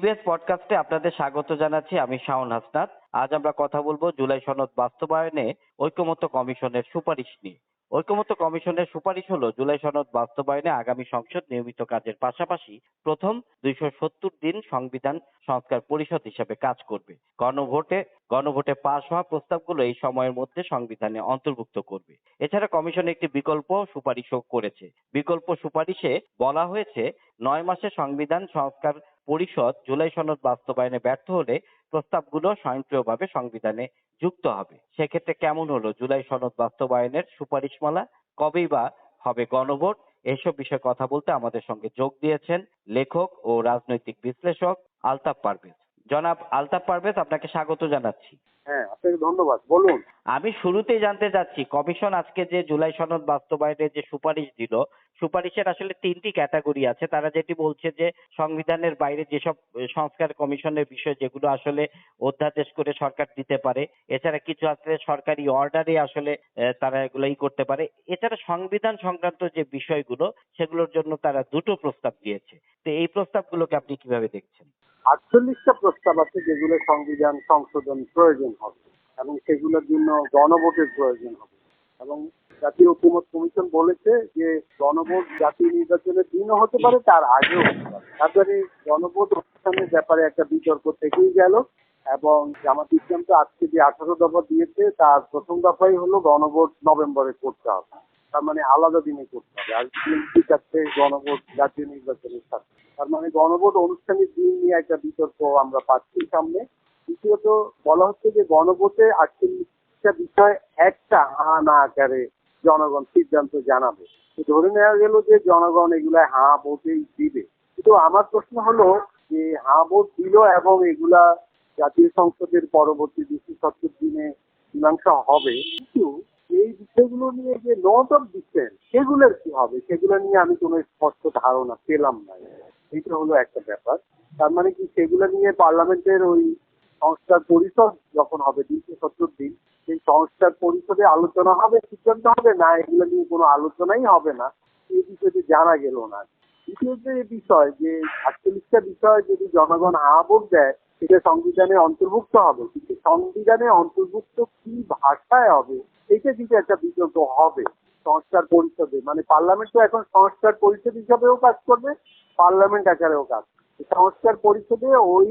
TVS পডকাস্টে আপনাদের স্বাগত জানাচ্ছি, আমি শাওন হাসনাত। আজ আমরা কথা বলব জুলাই সনদ বাস্তবায়নে ঐক্যমত্য কমিশনের সুপারিশ নিয়ে। ঐক্যমত্য কমিশনের সুপারিশ হলো জুলাই সনদ বাস্তবায়নে আগামী সংসদ নিয়মিত কাজের পাশাপাশি প্রথম দুইশো সত্তর দিন সংবিধান সংস্কার পরিষদ হিসেবে কাজ করবে। গণভোটে গণভোটে পাশ হওয়া প্রস্তাবগুলো এই সময়ের মধ্যে সংবিধানে অন্তর্ভুক্ত করবে। এছাড়া কমিশন একটি বিকল্প সুপারিশও করেছে। বিকল্প সুপারিশে বলা হয়েছে, নয় মাসে সংবিধান সংস্কার পরিষদ জুলাই সনদ বাস্তবায়নে ব্যর্থ হলে প্রস্তাবগুলো স্বয়ংক্রিয়ভাবে সংবিধানে যুক্ত হবে। সেক্ষেত্রে কেমন হলো জুলাই সনদ বাস্তবায়নের সুপারিশমালা? কবেই বা হবে গণভোট? এসব বিষয়ে কথা বলতে আমাদের সঙ্গে যোগ দিয়েছেন লেখক ও রাজনৈতিক বিশ্লেষক আলতাফ পারভেজ। জনাব আলতাফ পারভেজ আপনাকে স্বাগত জানাচ্ছি। হ্যাঁ আপনাকে ধন্যবাদ। বলুন। আমি শুরুতেই জানতে চাচ্ছি কমিশন আজকে যে জুলাই সনদ বাস্তবায়নের যে সুপারিশ দিল সুপারিশের আসলে তিনটি ক্যাটাগরি আছে। তারা যেটি বলছে যে সংবিধানের বাইরে যেসব সংস্কার কমিশনের বিষয় যেগুলো আসলে অধ্যাদেশ করে সরকার দিতে পারে এছাড়া কিছু আছে সরকারি অর্ডারে আসলে তারা এগুলো ই করতে পারে। এছাড়া সংবিধান সংক্রান্ত যে বিষয়গুলো সেগুলোর জন্য তারা দুটো প্রস্তাব দিয়েছে। তো এই প্রস্তাবগুলোকে আপনি কীভাবে দেখছেন? আটচল্লিশটা প্রস্তাব আছে যেগুলো সংবিধান সংশোধন প্রয়োজন হবে এবং সেগুলোর জন্য গণভোটের প্রয়োজন হবে। এবং জাতীয় ঐক্যমত কমিশন বলেছে যে গণভোট জাতীয় নির্বাচনের দিনও হতে পারে, তার আগেও হতে পারে। তারপরে গণভোট অনুষ্ঠানের ব্যাপারে একটা বিতর্ক থেকেই গেল এবং জামাত ইসলাম তো আজকে যে আঠারো দফা দিয়েছে, তার প্রথম দফাই হলো গণভোট নভেম্বরে করতে হবে। তার মানে আলাদা দিনে করতে হবে। আর বিএনপি কাছে গণভোট, জাতীয় নির্বাচনের সাথে তার মানে গণভোট অনুষ্ঠানের দিন নিয়ে একটা বিতর্ক আমরা পাচ্ছি সামনে। দ্বিতীয়ত বলা হচ্ছে যে গণভোটে আটচল্লিশটা বিষয় একটা হা না আকারে জনগণ সিদ্ধান্ত জানাবে। ধরে নেওয়া গেল যে জনগণ এগুলা হা ভোটেই দিবে। কিন্তু আমার প্রশ্ন হলো যে হা ভোট দিল এবং এগুলা জাতীয় সংসদের পরবর্তী দুশো সত্তর দিনে মীমাংসা হবে, কিন্তু এই বিষয়গুলো নিয়ে যে নোট অফ ডিসেন্ট সেগুলোর কি হবে? সেগুলো নিয়ে আমি কোনো স্পষ্ট ধারণা পেলাম না। এটা হলো একটা ব্যাপার। তার মানে কি, সেগুলো নিয়ে পার্লামেন্টের ওই সংস্কার পরিষদ যখন হবে দুইশো সত্তর দিন, সেই সংস্কার পরিষদে আলোচনা হবে, সিদ্ধান্ত হবে? না, এগুলো নিয়ে কোনো আলোচনাই হবে না। এই বিষয়টি জানা গেল না। দ্বিতীয় যে বিষয়, যে আটচল্লিশটা বিষয় যদি জনগণ হা দেয়, সেটা সংবিধানে অন্তর্ভুক্ত হবে। কিন্তু সংবিধানে অন্তর্ভুক্ত কি ভাষায় হবে এটা কিন্তু একটা বিতর্ক হবে সংস্কার পরিষদে। মানে পার্লামেন্ট তো এখন সংস্কার পরিষদ হিসাবেও কাজ করবে, পার্লামেন্ট আকারেও কাজ। সংস্কার পরিষদে ওই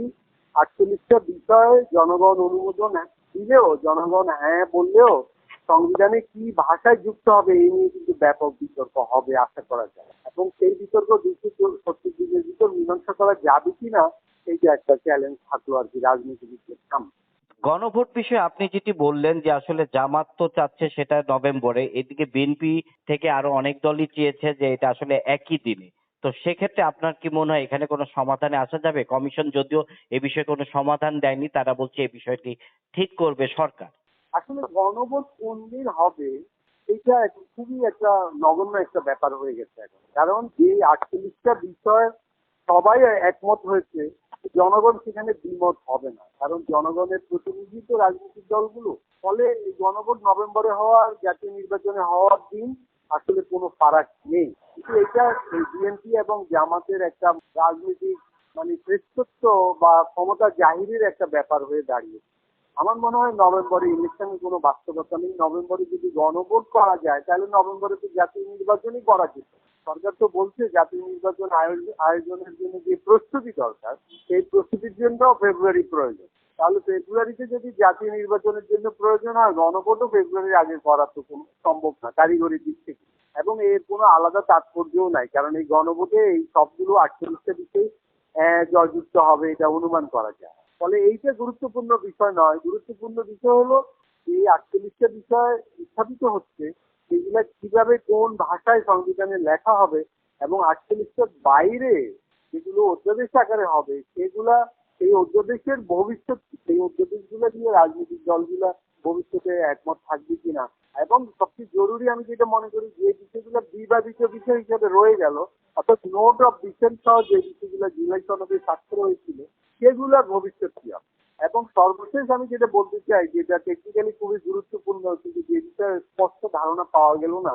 আটচল্লিশটা বিষয়ে জনগণ অনুমোদন দিলেও, জনগণ হ্যাঁ বললেও সংবিধানে কি ভাষায় যুক্ত হবে এই নিয়ে কিন্তু ব্যাপক বিতর্ক হবে আশা করা যায়। এবং সেই বিতর্ক দুশো দিনের ভিতর মীমাংসা করা যাবে কিনা এইটা একটা চ্যালেঞ্জ থাকল আর কি রাজনীতিবিদদের সামনে। গণভোট বিষয়ে আপনি যেটি বললেন যে আসলে জামাত তো চাচ্ছে সেটা নভেম্বরে, এদিকে বিএনপি থেকে আরও অনেক দলই চেয়েছে যে এটা আসলে একই দিনে। তো সেক্ষেত্রে আপনার কি মনে হয় এখানে কোনো সমাধানে আসা যাবে? কমিশন যদিও এ বিষয়ে কোনো সমাধান দেয়নি, তারা বলছে এই বিষয়টি ঠিক করবে সরকার। আসলে গণভোট কোন দিন হবে, এটা খুবই একটা নগণ্য একটা ব্যাপার হয়ে গেছে এখন। কারণ যে আটচল্লিশটা বিষয় সবাই একমত হয়েছে জনগণ সেখানে দ্বিমত হবে না। কারণ জনগণের প্রতিনিধি তো রাজনৈতিক দলগুলো। ফলে গণভোট নভেম্বরে হওয়ার, জাতীয় নির্বাচনে হওয়ার দিন আসলে কোনো ফারাক নেই। কিন্তু এটা বিএনপি এবং জামাতের একটা রাজনৈতিক মানে শ্রেষ্ঠত্ব বা ক্ষমতা জাহিরের একটা ব্যাপার হয়ে দাঁড়িয়েছে। আমার মনে হয় নভেম্বরে ইলেকশনের কোনো বাস্তবতা নেই। নভেম্বরে যদি গণভোট করা যায়, তাহলে নভেম্বরে তো জাতীয় নির্বাচনই করা যেত। সরকার তো বলছে জাতীয় নির্বাচন আয়োজনের জন্য যে প্রস্তুতি দরকার, সেই প্রস্তুতির জন্য ফেব্রুয়ারি প্রয়োজন। তাহলে ফেব্রুয়ারিতে যদি জাতীয় নির্বাচনের জন্য প্রয়োজন হয়, গণভোটও ফেব্রুয়ারির আগে করা তো কোনো সম্ভব না কারিগরি দিক থেকে। এবং এর কোনো আলাদা তাৎপর্যও নাই, কারণ এই গণভোটে এই সবগুলো আটচল্লিশটা বিষয় জয়যুক্ত হবে, এটা অনুমান করা যায়। ফলে এইটা গুরুত্বপূর্ণ বিষয় নয়। গুরুত্বপূর্ণ বিষয় হলো, এই আটচল্লিশটা বিষয় স্থাপিত হচ্ছে সেগুলা কীভাবে কোন ভাষায় সংবিধানে লেখা হবে এবং আটচল্লিশটার বাইরে যেগুলো অধ্যাদেশ আকারে হবে, সেগুলা সেই অধ্যাদেশের ভবিষ্যৎ? সেই অধ্যাদেশগুলো দিয়ে রাজনৈতিক দলগুলা ভবিষ্যতে একমত থাকবে কিনা এবং সবচেয়ে জরুরি আমি যেটা মনে করি যে বিষয়গুলো বিবাদিত বিষয় হিসেবে রয়ে গেল, অর্থাৎ নোট অফ ডিসেন্ট সহ যে বিষয়গুলো জুলাই সনদে স্বাক্ষর হয়েছিল, সেগুলোর ভবিষ্যৎ কি হবে এবং সর্বশেষ আমি যেটা বলতে চাই যেটা টেকনিক্যালি খুবই গুরুত্বপূর্ণ, কিন্তু যে বিষয়ে স্পষ্ট ধারণা পাওয়া গেল না,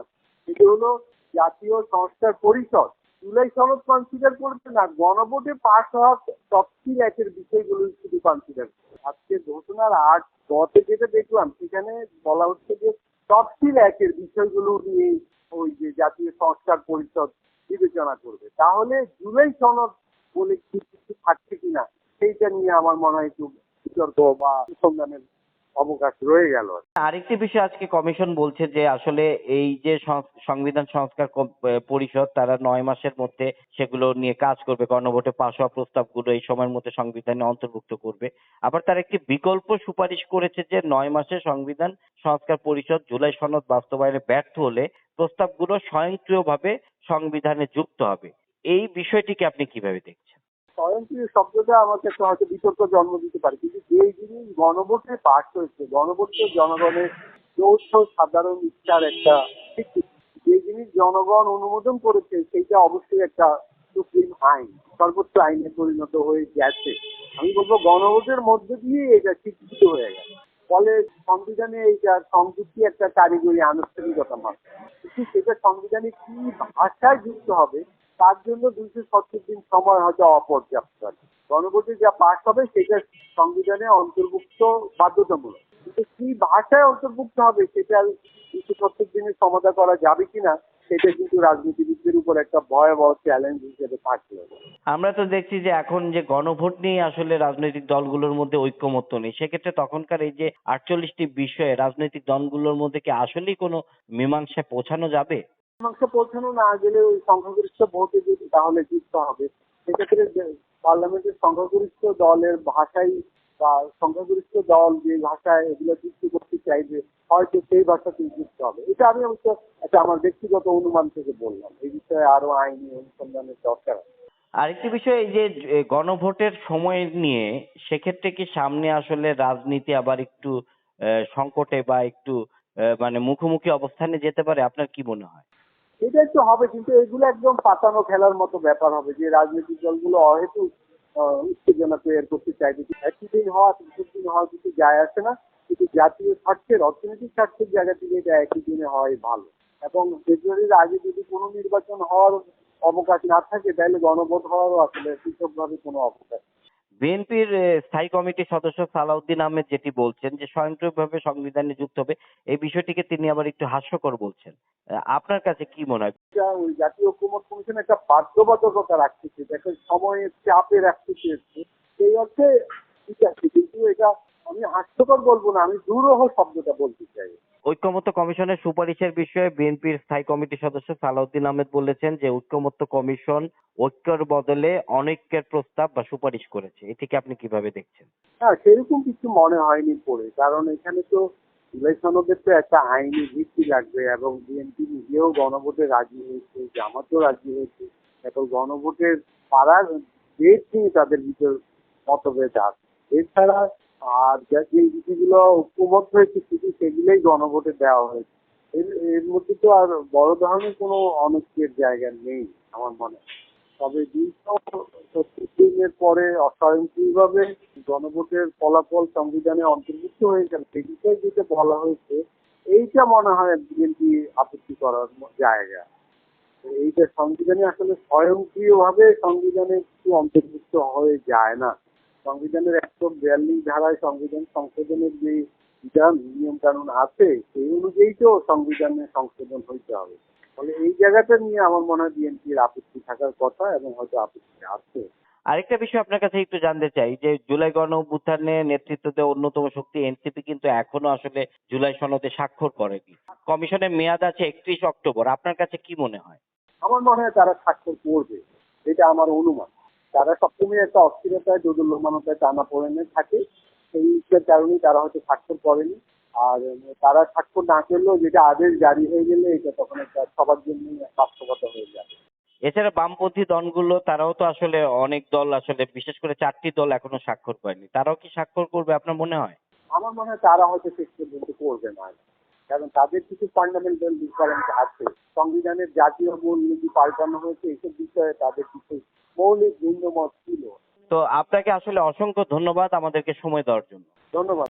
সেটা হলো জাতীয় সংস্কার পরিষদ। জুলাই সনদ কনসিডার করবে না, গণভোটে পাশ হওয়া তফসিল একের বিষয়গুলো শুধু কনসিডার আজকে ঘোষণার আট গতে যেটা দেখলাম, সেখানে বলা হচ্ছে যে তফসিল একের বিষয়গুলো নিয়ে ওই যে জাতীয় সংস্কার পরিষদ বিবেচনা করবে। তাহলে জুলাই সনদ বলে কিছু থাকছে কিনা, সেইটা নিয়ে আমার মনে হয় একটু বিতর্ক বা অবকাশ রয়ে গেল। আরেকটি বিষয় আজকে কমিশন বলছে যে আসলে এই যে সংবিধান সংস্কার পরিষদ, তারা নয় মাসের মধ্যে সেগুলো নিয়ে কাজ করবে। গণভোটে পাশ হওয়া প্রস্তাবগুলো এই সময়ের মধ্যে সংবিধানে অন্তর্ভুক্ত করবে। আবার তার একটি বিকল্প সুপারিশ করেছে যে নয় মাসে সংবিধান সংস্কার পরিষদ জুলাই সনদ বাস্তবায়নে ব্যর্থ হলে প্রস্তাবগুলো স্বয়ংক্রিয়ভাবে সংবিধানে যুক্ত হবে। এই বিষয়টিকে আপনি কীভাবে দেখছেন? স্বয়ংক্রিয় শব্দটা আমার কাছে হয়তো বিতর্ক জন্ম দিতে পারে। কিন্তু যে জিনিস গণভোটে পাশ হয়েছে, গণভোট জনগণের যৌথ সাধারণ ইচ্ছার একটা যে জিনিস জনগণ অনুমোদন করেছে, সেইটা অবশ্যই একটা সুপ্রিম আইন, সর্বোচ্চ আইনে পরিণত হয়ে গেছে। আমি বলব গণভোটের মধ্যে দিয়ে এটা স্বীকৃত হয়ে গেছে। ফলে সংবিধানে এইটা সংযুক্তি একটা কারিগরি আনুষ্ঠানিকতা মাত্র। সেটা সংবিধানে কি ভাষায় যুক্ত হবে তার জন্য দুইশো সত্তর দিন সময় হয়তো অপর্যাপ্ত। গণভোটে যা পাস হবে, সেটা সংবিধানে অন্তর্ভুক্ত বাধ্যতামূলক। কিন্তু কি ভাষায় অন্তর্ভুক্ত হবে, সেটা দুইশো সত্তর দিনে সমাধা করা যাবে কিনা, সেটা কিন্তু রাজনীতিবিদদের উপর একটা ভয়াবহ চ্যালেঞ্জ হিসেবে থাকবে আমরা তো দেখছি যে এখন যে গণভোট নিয়ে আসলে রাজনৈতিক দলগুলোর মধ্যে ঐক্যমত্য নেই, সেক্ষেত্রে তখনকার এই যে আটচল্লিশটি বিষয়ে রাজনৈতিক দলগুলোর মধ্যে কি আসলেই কোনো মীমাংসায় পৌঁছানো যাবে? শতাংশ পৌঁছানো না গেলে ওই সংখ্যাগরিষ্ঠ ভোটে যদি তাহলে জিততে হবে, সেক্ষেত্রে পার্লামেন্টের সংখ্যাগরিষ্ঠ দলের ভাষাই বা সংখ্যাগরিষ্ঠ দল যে ভাষায় এগুলো যুক্তি করতে চাইবে, হয়তো সেই ভাষাতেই যুক্ত হবে। এটা আমি অবশ্য একটা আমার ব্যক্তিগত অনুমান থেকে বললাম। এই বিষয়ে আরও আইনি অনুসন্ধানের দরকার আরেকটি বিষয়, এই যে গণভোটের সময় নিয়ে সেক্ষেত্রে কি সামনে আসলে রাজনীতি আবার একটু সংকটে বা একটু মানে মুখোমুখি অবস্থানে যেতে পারে? আপনার কি মনে হয়? এটা একটু হবে, কিন্তু এগুলো একদম পাতানো খেলার মতো ব্যাপার হবে, যে রাজনৈতিক দলগুলো অহেতু উত্তেজনা তৈরি করতে চাইবে একই দিন হওয়া, তিনশো দিন হওয়া কিছু যায় আসে না, কিন্তু জাতীয় স্বার্থের, অর্থনৈতিক স্বার্থের জায়গা থেকে এটা একই দিনে হওয়াই ভালো এবং ফেব্রুয়ারির আগে যদি কোনো নির্বাচন হওয়ার অবকাশ না থাকে, তাহলে গণভোট হওয়ারও আসলে পৃথকভাবে কোনো অবকাশ। বিএনপির স্থায়ী কমিটির সদস্য সালাউদ্দিন আহমেদ যেটি বলছেন যে স্বয়ংক্রিয়ভাবে সংবিধানে যুক্ত হবে, এই বিষয়টিকে তিনি আবার একটু হাস্যকর বলছেন। আপনার কাছে কি মনে হয়? ওই জাতীয় ঐক্যমত কমিশন একটা বাধ্যবাধকতা রাখতেছে। দেখো সময়ের চাপে রাখতে চেয়েছে সেই অর্থে ঠিক আছে, কিন্তু এটা আমি হাস্যকর বলব না, আমি দুরূহ শব্দটা বলতে চাই। ঐক্যমত্য কমিশনের সুপারিশের বিষয়ে বিএনপির স্থায়ী কমিটির সদস্য সালাউদ্দিন আহমেদ বলেছেন যে ঐক্যমত্য কমিশন ঐক্যের বদলে অনৈক্যের প্রস্তাব বা সুপারিশ করেছে। এটিকে আপনি কীভাবে দেখছেন? হ্যাঁ সেরকম কিছু মনে হয়নি পড়ে। কারণ এখানে তো জুলাই সনদের তো একটা আইনি ভিত্তি লাগবে এবং বিএনপি নিজেও গণভোটে রাজি হয়েছে, জামাতও রাজি হয়েছে। এখন গণভোটের পাড়ার ডেট নিয়ে তাদের ভিতর মতভেদ আছে। এছাড়া আর যা- যে বিষয়গুলো ঐক্যবদ্ধ হয়েছে শুধু সেগুলোই গণভোটে দেওয়া হয়েছে। এর এর মধ্যে তো আর বড় ধরনের কোনো অনৈক্যের জায়গা নেই আমার মনে হয়। তবে দিনের পরে অস্বয়ংক্রিয়ভাবে গণভোটের ফলাফল সংবিধানে অন্তর্ভুক্ত হয়ে গেল, সেই বিষয়ে যেটা বলা হয়েছে, এইটা মনে হয় বিএনপি আপত্তি করার জায়গা। এইটা সংবিধানে আসলে স্বয়ংক্রিয়ভাবে সংবিধানে কিছু অন্তর্ভুক্ত হয়ে যায় না। সংবিধানের একশো বিয়াল্লিশ ধারায় সংবিধান সংশোধনের যে বিধান নিয়ম কানুন আছে সেই অনুযায়ী তো সংবিধানে সংশোধন হইতে হবে। ফলে এই জায়গাটা নিয়ে আমার মনে হয় বিএনপির আপত্তি থাকার কথা এবং হয়তো আপত্তি আছে। আরেকটা বিষয় আপনার কাছে একটু জানতে চাই যে জুলাই গণ অভ্যুত্থানে নেতৃত্ব দেওয়া অন্যতম শক্তি এনসিপি কিন্তু এখনও আসলে জুলাই সনদে স্বাক্ষর করেনি। কমিশনের মেয়াদ আছে একত্রিশ অক্টোবর আপনার কাছে কি মনে হয়? আমার মনে হয় তারা স্বাক্ষর করবে এটা আমার অনুমান। তারা সবসময় একটা অস্থিরতায় দোদুল্যমানতায় টানা পড়েনে থাকে। সেই কারণেই তারা হয়তো স্বাক্ষর করেনি। আর তারা স্বাক্ষর না করলেও যেটা আদেশ জারি হয়ে গেলে এটা তখন একটা সবার জন্য বাস্তবতা হয়ে যাবে এছাড়া বামপন্থী দলগুলো তারাও তো আসলে অনেক দল আসলে বিশেষ করে চারটি দল এখনও স্বাক্ষর করেনি। তারাও কি স্বাক্ষর করবে আপনার মনে হয়? আমার মনে হয় তারা হয়তো শেষ পর্যন্ত করবে না। কারণ তাদের কিছু ফান্ডামেন্টাল ডিফারেন্স আছে। সংবিধানের জাতীয় মূল নীতি পাল্টানো হয়েছে এসব বিষয়ে তাদের কিছু মৌলিক ভিন্নমত ছিল। তো আপনাকে আসলে অসংখ্য ধন্যবাদ আমাদেরকে সময় দেওয়ার জন্য। ধন্যবাদ।